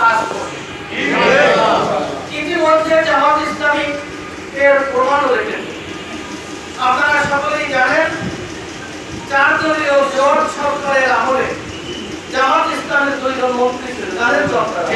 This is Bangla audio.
কাজ করবে। ইতিমধ্যে জামাত ইসলামী এর প্রমাণ রেখেছে আপনারা সকলেই জানেন চার দলীয় জোট সরকারের আমলে জামাত ইসলামের দুইজন মন্ত্রী ছিলেন। জানেন তো আপনারা